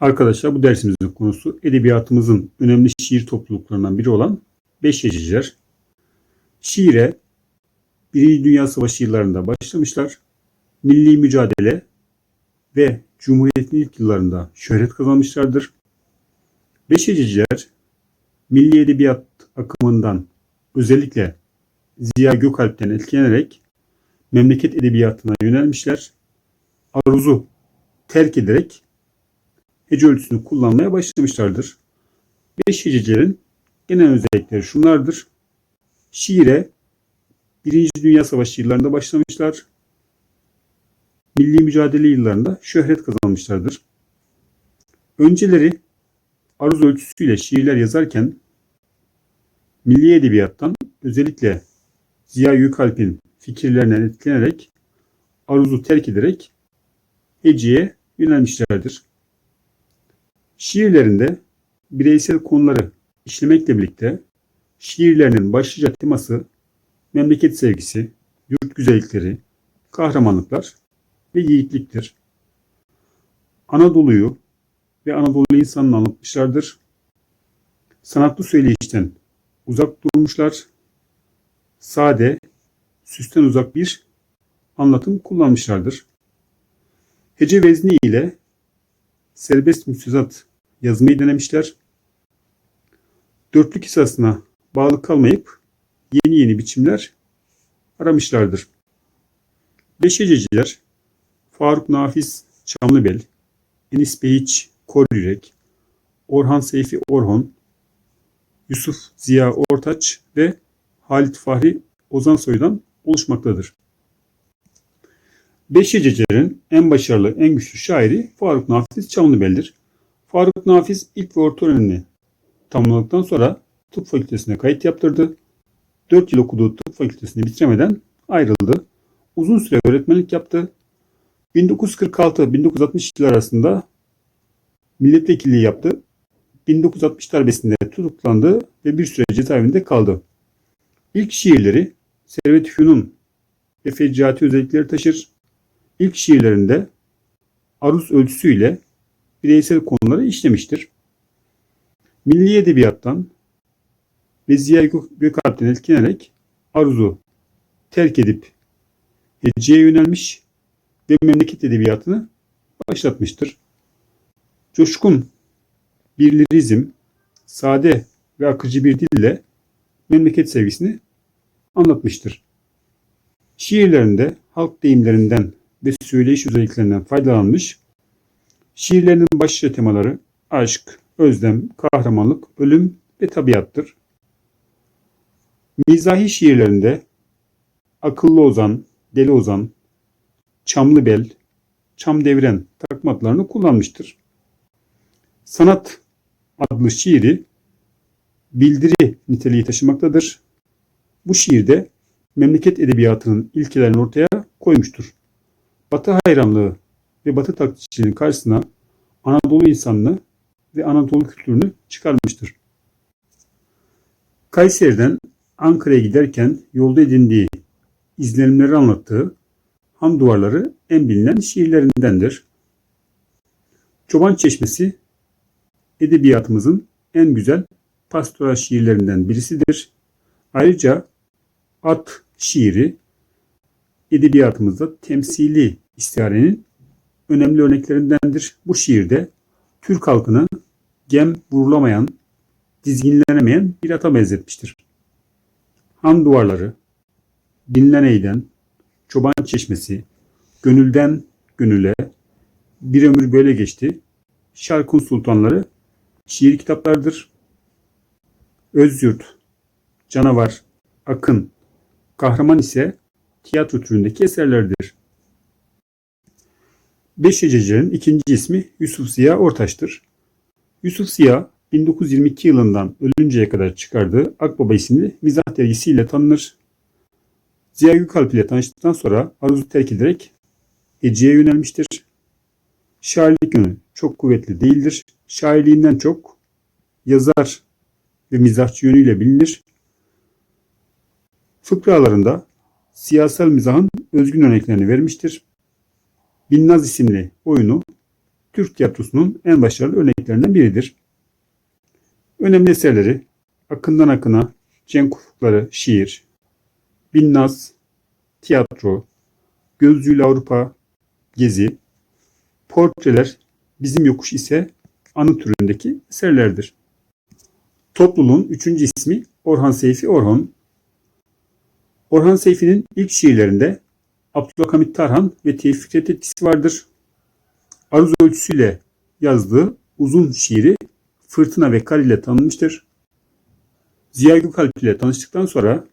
Arkadaşlar bu dersimizin konusu edebiyatımızın önemli şiir topluluklarından biri olan Beşyeciler. Şiire Birinci Dünya Savaşı yıllarında başlamışlar. Milli mücadele ve Cumhuriyet'in ilk yıllarında şöhret kazanmışlardır. Beşyeciler milli edebiyat akımından özellikle Ziya Gökalp'ten etkilenerek memleket edebiyatına yönelmişler. Aruz'u terk ederek hece ölçüsünü kullanmaya başlamışlardır. Beş hececilerin genel özellikleri şunlardır. Şiire Birinci Dünya Savaşı yıllarında başlamışlar. Milli mücadele yıllarında şöhret kazanmışlardır. Önceleri aruz ölçüsüyle şiirler yazarken milli edebiyattan özellikle Ziya Gökalp'in fikirlerinden etkilenerek aruzu terk ederek heceye yönelmişlerdir. Şiirlerinde bireysel konuları işlemekle birlikte şiirlerinin başlıca teması memleket sevgisi, yurt güzellikleri, kahramanlıklar ve yiğitliktir. Anadolu'yu ve Anadolu insanını anlatmışlardır. Sanatlı söyleyişten uzak durmuşlar. Sade, süsten uzak bir anlatım kullanmışlardır. Hece vezni ile serbest müstezat yazmayı denemişler. Dörtlük hissasına bağlı kalmayıp yeni yeni biçimler aramışlardır. Beşececiler Faruk Nafiz Çamlıbel, Enis Behiç Koryürek, Orhan Seyfi Orhon, Yusuf Ziya Ortaç ve Halit Fahri Ozansoy'dan oluşmaktadır. Beşececilerin en başarılı, en güçlü şairi Faruk Nafiz Çamlıbel'dir. Faruk Nafiz ilk ve orta öğrenimini tamamladıktan sonra tıp fakültesine kayıt yaptırdı. 4 yıl okuduğu tıp fakültesini bitiremeden ayrıldı. Uzun süre öğretmenlik yaptı. 1946-1960 yıllar arasında milletvekilliği yaptı. 1960 darbesinde tutuklandı ve bir süre cezaevinde kaldı. İlk şiirleri Servet Fünun ve feccati özellikleri taşır. İlk şiirlerinde aruz ölçüsüyle bireysel konuları işlemiştir. Milli edebiyattan ve Ziya Gökalp'ten etkilenerek arzu terk edip heceye yönelmiş ve memleket edebiyatını başlatmıştır. Coşkun bir lirizm, sade ve akıcı bir dille memleket sevgisini anlatmıştır. Şiirlerinde halk deyimlerinden ve söyleyiş özelliklerinden faydalanmış, şiirlerinin başlıca temaları aşk, özlem, kahramanlık, ölüm ve tabiattır. Mizahi şiirlerinde Akıllı Ozan, Deli Ozan, Çamlı Bel, Çam Devren takmatlarını kullanmıştır. Sanat adlı şiiri bildiri niteliği taşımaktadır. Bu şiirde memleket edebiyatının ilkelerini ortaya koymuştur. Batı hayranlığı ve Batı taklitçiliğinin karşısına Anadolu insanını ve Anadolu kültürünü çıkarmıştır. Kayseri'den Ankara'ya giderken yolda edindiği izlenimleri anlattığı Ham Duvarları en bilinen şiirlerindendir. Çoban Çeşmesi edebiyatımızın en güzel pastoral şiirlerinden birisidir. Ayrıca at şiiri edebiyatımızda temsili istiharenin önemli örneklerindendir. Bu şiirde Türk halkını gem vurulamayan, dizginlenemeyen bir ata benzetmiştir. Han duvarları, dinleneyden, çoban çeşmesi, gönülden gönüle, bir ömür böyle geçti. Şarkın sultanları şiir kitaplardır. Özyurt, canavar, akın, kahraman ise tiyatro türündeki eserlerdir. Beş Hececilerin ikinci ismi Yusuf Ziya Ortaç'tır. Yusuf Ziya 1922 yılından ölünceye kadar çıkardığı Akbaba isimli mizah dergisiyle tanınır. Ziya Gökalp ile tanıştıktan sonra Aruz'u terk ederek Ece'ye yönelmiştir. Şairlik yönü çok kuvvetli değildir. Şairliğinden çok yazar ve mizahçı yönüyle bilinir. Fıkralarında siyasal mizahın özgün örneklerini vermiştir. Binnaz isimli oyunu Türk tiyatrosunun en başarılı örneklerinden biridir. Önemli eserleri Akından Akına, Cenk Ufukları, şiir, Binnaz, tiyatro, Gözcüyle Avrupa, gezi, portreler, Bizim Yokuş ise anı türündeki eserlerdir. Topluluğun üçüncü ismi Orhan Seyfi Orhon. Orhan Seyfi'nin ilk şiirlerinde Abdülhamit Tarhan ve Tevfik Fikret etkisi vardır. Aruz ölçüsüyle yazdığı uzun şiiri Fırtına ve Kar ile tanınmıştır. Ziya Gökalp ile tanıştıktan sonra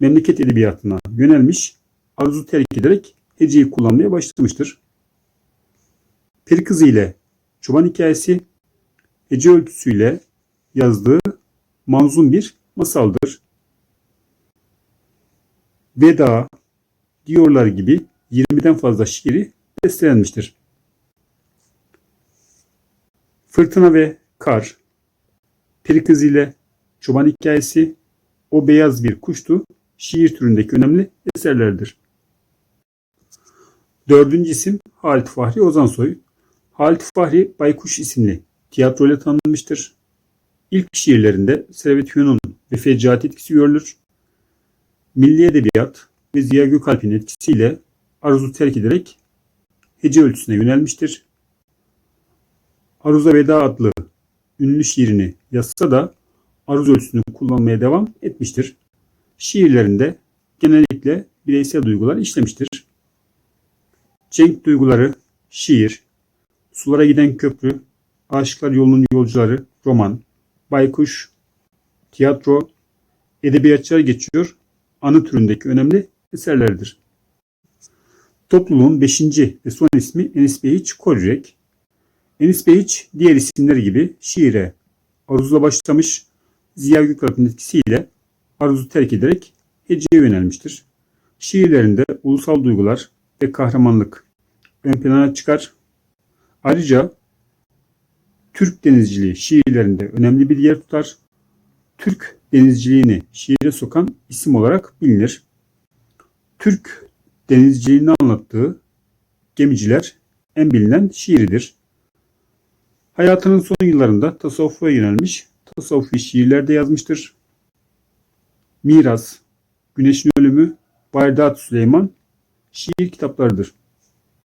memleket edebiyatına yönelmiş, arzu terk ederek heceyi kullanmaya başlamıştır. Peri Kızı ile Çoban Hikayesi hece ölçüsüyle yazdığı manzum bir masaldır. Veda, diyorlar gibi 20'den fazla şiiri bestelenmiştir. Fırtına ve Kar, Peri Kızı ile Çoban Hikayesi, O Beyaz Bir Kuştu şiir türündeki önemli eserlerdir. Dördüncü isim Halit Fahri Ozansoy. Halit Fahri Baykuş isimli tiyatro ile tanınmıştır. İlk şiirlerinde Servet Fünun ve Fecaat etkisi görülür. Milli Edebiyat ve Ziya Gökalp'in etkisiyle arzu terk ederek hece ölçüsüne yönelmiştir. Aruz'a Veda adlı ünlü şiirini yazsa da aruz ölçüsünü kullanmaya devam etmiştir. Şiirlerinde genellikle bireysel duygular işlemiştir. Cenk duyguları, şiir, sulara giden köprü, aşıklar yolunun yolcuları, roman, baykuş, tiyatro, edebiyatçılar geçiyor, anı türündeki önemli eserlerdir. Topluluğun beşinci ve son ismi Enis Behiç Kolyürek. Enis Behiç diğer isimler gibi şiire aruzla başlamış, Ziya Gökalp'in etkisiyle aruzu terk ederek heceye yönelmiştir. Şiirlerinde ulusal duygular ve kahramanlık ön plana çıkar. Ayrıca Türk denizciliği şiirlerinde önemli bir yer tutar. Türk denizciliğini şiire sokan isim olarak bilinir. Türk denizciliğini anlattığı Gemiciler en bilinen şiiridir. Hayatının son yıllarında tasavvufa yönelmiş, tasavvufi şiirler de yazmıştır. Miras, Güneşin Ölümü, Baydat Süleyman şiir kitaplarıdır.